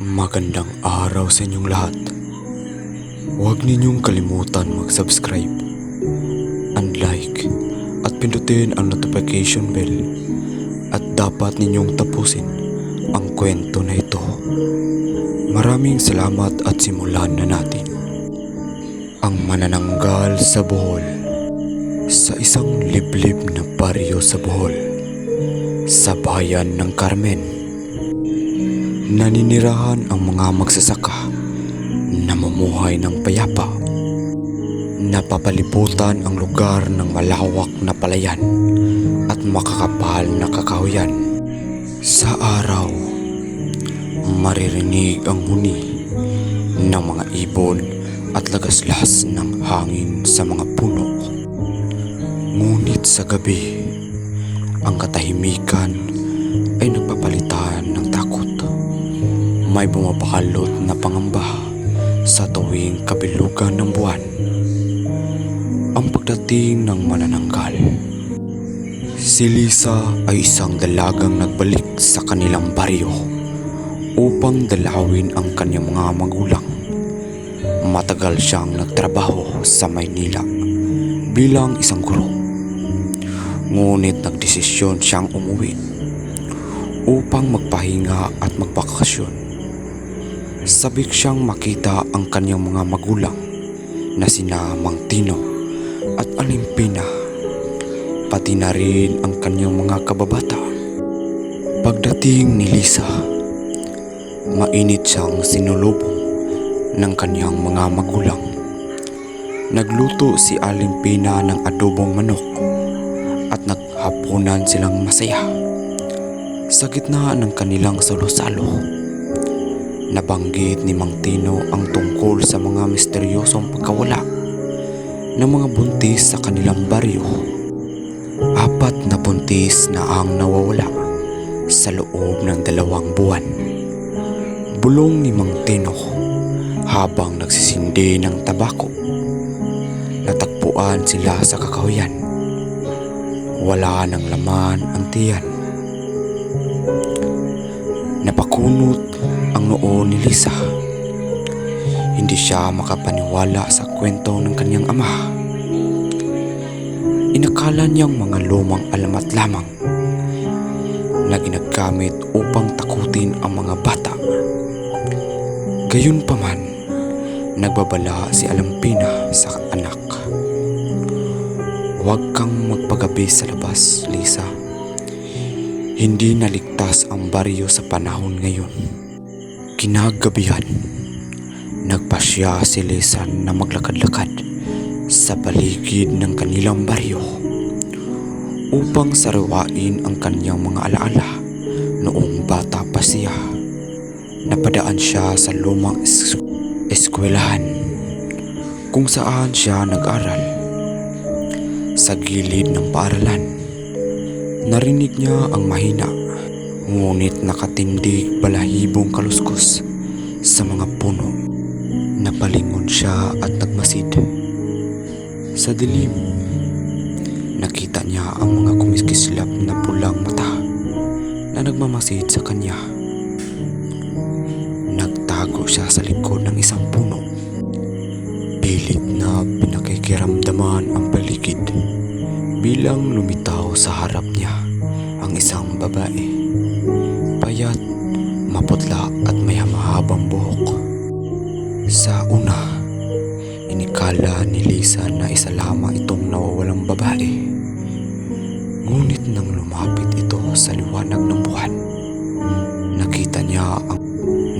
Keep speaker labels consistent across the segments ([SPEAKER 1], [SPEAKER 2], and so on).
[SPEAKER 1] Magandang araw sa inyong lahat. Huwag ninyong kalimutan mag-subscribe, and-like, at pindutin ang notification bell at dapat ninyong tapusin ang kwento na ito. Maraming salamat at simulan na natin. Ang manananggal sa Bohol Sa isang liblib na baryo sa Bohol Sa bayan ng Carmen Naninirahan ang mga magsasaka na mamumuhay ng payapa. Napapalibutan ang lugar ng malawak na palayan at makakapal na kakahuyan. Sa araw, maririnig ang huni ng mga ibon at lagaslas ng hangin sa mga puno. Ngunit sa gabi, ang katahimikan ay. May bumabakalot na pangamba sa tuwing kabilugan ng buwan. Ang pagdating ng manananggal. Si Lisa ay isang dalagang nagbalik sa kanilang baryo upang dalawin ang kanyang mga magulang. Matagal siyang nagtrabaho sa Maynila bilang isang guro. Ngunit nagdesisyon siyang umuwi upang magpahinga at magbakasyon. Sabik siyang makita ang kanyang mga magulang na sina Mang Tino at Alimpina pati na rin ang kanyang mga kababata. Pagdating ni Lisa, mainit siyang sinulubong ng kanyang mga magulang. Nagluto si Alimpina ng adobong manok at naghapunan silang masaya. Sa gitna ng kanilang salo-salo, nabanggit ni Mang Tino ang tungkol sa mga misteryosong pagkawala ng mga buntis sa kanilang baryo. Apat na buntis na ang nawawala sa loob ng dalawang buwan. Bulong ni Mang Tino habang nagsisindi ng tabako. Natagpuan sila sa kakahuyan. Wala ng laman ang tiyan. Napakunot ang noo ni Lisa. Hindi siya makapaniwala sa kwento ng kanyang ama. Inakala niyang mga lumang alamat lamang na ginagamit upang takutin ang mga bata. Gayunpaman, nagbabala si Alampina sa anak. Huwag kang magpagabi sa labas, Lisa. Hindi naligtas ang baryo sa panahon ngayon. Kinagabihan, nagpasya si Lisa na maglakad-lakad sa paligid ng kanilang baryo upang sariwain ang kanyang mga alaala noong bata pa siya. Napadaan siya sa lumang es- eskwelahan kung saan siya nag-aral. Sa gilid ng paaralan, narinig niya ang mahina ngunit nakatindig balahibong kaluskos sa mga puno. Napalingon siya at nagmasid. Sa dilim, nakita niya ang mga kumiskislap na pulang mata na nagmamasid sa kanya. Nagtago siya sa likod ng isang puno. Pilit na pinakikiramdaman ang paligid bilang lumitaw sa harap niya ang isang babae. Maputla at may mahabang buhok. Sa una, inikala ni Lisa na isa lamang itong nawawalang babae. Ngunit nang lumapit ito sa liwanag ng buwan, nakita niya ang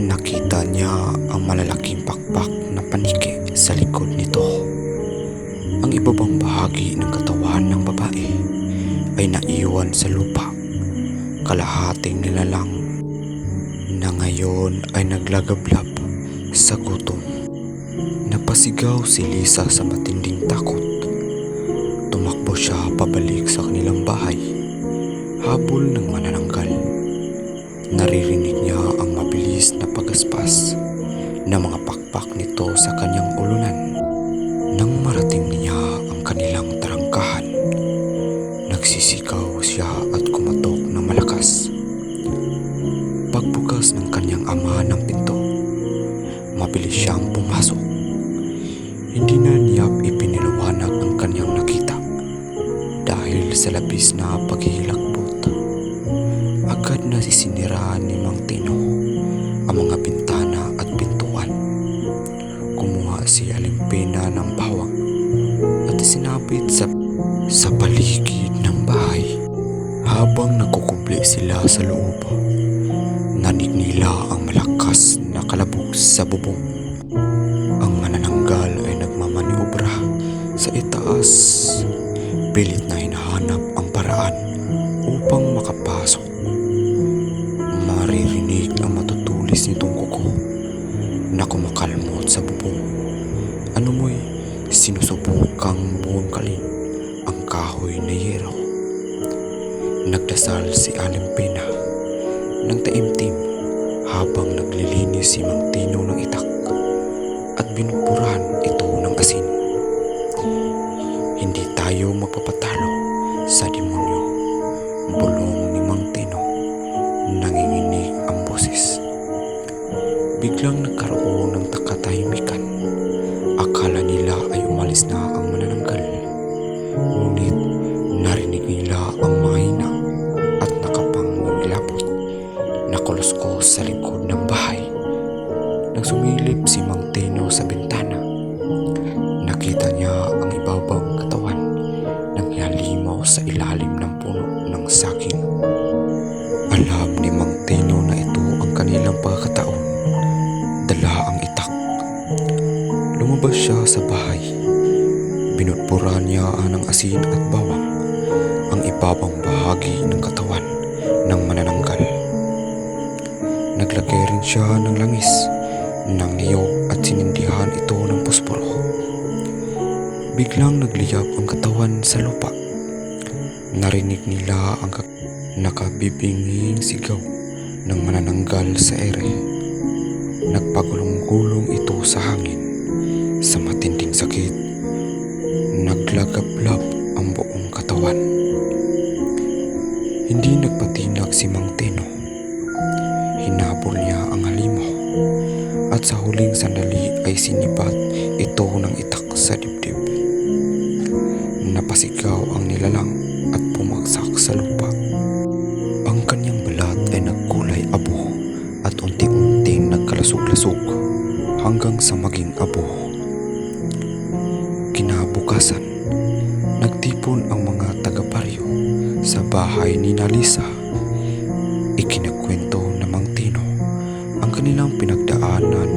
[SPEAKER 1] nakita niya ang malalaking pakpak na paniki sa likod nito. Ang ibabang bahagi ng katawan ng babae ay naiwan sa lupa. Kalahating nilalang ngayon ay naglagablab sa gutom. Napasigaw si Lisa sa matinding takot. Tumakbo siya pabalik sa kanilang bahay. Habol ng manananggal. Naririnig niya ang mabilis na pagaspas ng mga pakpak nito sa kanyang ulunan. Nang marating niya ang kanilang tarangkahan, nagsisigaw dahil sa labis na paghihilakbot. Agad na sisiniraan ni Mang Tino ang mga bintana at pintuan. Kumuha si Alimpina ng bawang at isinabit sa, sa paligid ng bahay. Habang nakukubli sila sa loob, nanig nila ang malakas na kalabog sa bubong. Ang manananggal ay nagmamaniobra sa itaas. Pilit na na kumakalmot sa bubong. Ano mo'y sinusubukang buwangkalin ang kahoy na yero. Nagdasal si Alimpina ng taimtim habang naglilinis si Mang Tino ng itak at binuburan ito ng asin. Hindi tayo magpapatalo sumilip si Mang Tino sa bintana, nakita niya ang ibabang katawan ng halimaw sa ilalim ng puno ng saging. Alam ni Mang Tino na ito ang kanilang pagkataon. Dala ang itak. Lumabas siya sa bahay. Binutburan niya ng asin at bawang ang ibabang bahagi ng katawan ng manananggal. Naglagay rin siya ng langis, ng niyog at sinindihan ito ng pusporo. Biglang nagliyab ang katawan sa lupa. Narinig nila ang nakabibinging sigaw ng manananggal sa ere. Nagpagulong-gulong ito sa hangin. Sa matinding sakit, naglagablab ang buong katawan. Hindi nagpatinag si Mang Tino. At sa huling sandali ay sinibat ito ng itak sa dibdib. Napasigaw ang nilalang at pumaksak sa lupa. Ang kanyang balat ay nagkulay abo at unti-unting nagkalasog-lasog hanggang sa maging abo. Kinabukasan, nagtipon ang mga taga-baryo sa bahay ni Nalisa. Ikinagkwento kanilang pinagdaanan.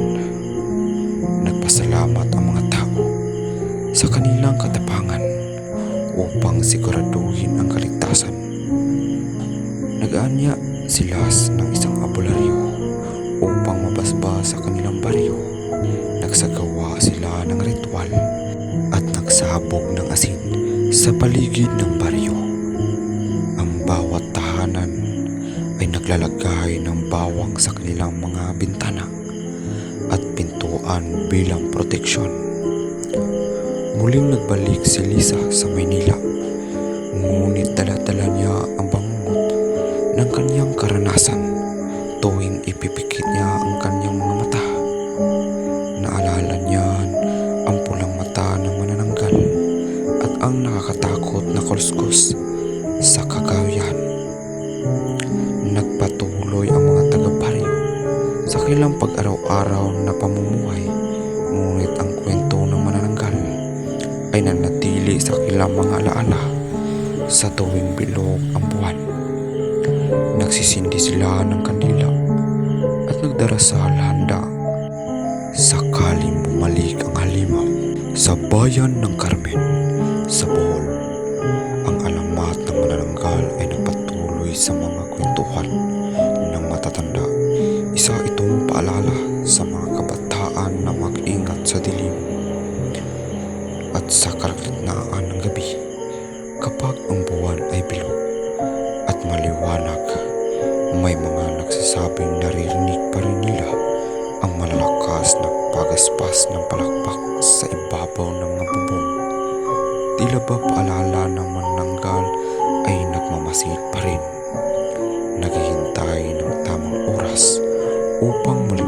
[SPEAKER 1] Nagpasalamat ang mga tao sa kanilang katapangan upang siguraduhin ang kaligtasan. Nag-aanya sila ng isang abularyo upang mabasbas sa kanilang baryo. Nagsagawa sila ng ritual at nagsabog ng asin sa paligid ng baryo. Ang bawat tahanan ay naglalagay ng bawang sa kanilang mga bintana at pintuan bilang proteksyon. Muling nagbalik si Lisa sa Maynila. Ngunit dala-dala niya ang bangungot ng kanyang karanasan tuwing kanilang pag-araw-araw na pamumuhay ngunit ang kwento ng manananggal ay nanatili sa kanilang mga alaala sa tuwing bilog ang buwan. Nagsisindi sila ng kandila at nagdarasal handa sakaling bumalik ang halimaw sa bayan ng Carmen sa Bohol. Gabi kapag ang buwan ay bilog at maliwanag may mga nagsasabing naririnig pa rin nila ang malalakas na pagaspas ng palakpak sa ibabaw ng mga bubong. Tila ba paalala ng mananggal ay nagmamasid pa rin. Naghihintay ng tamang oras upang malimahasik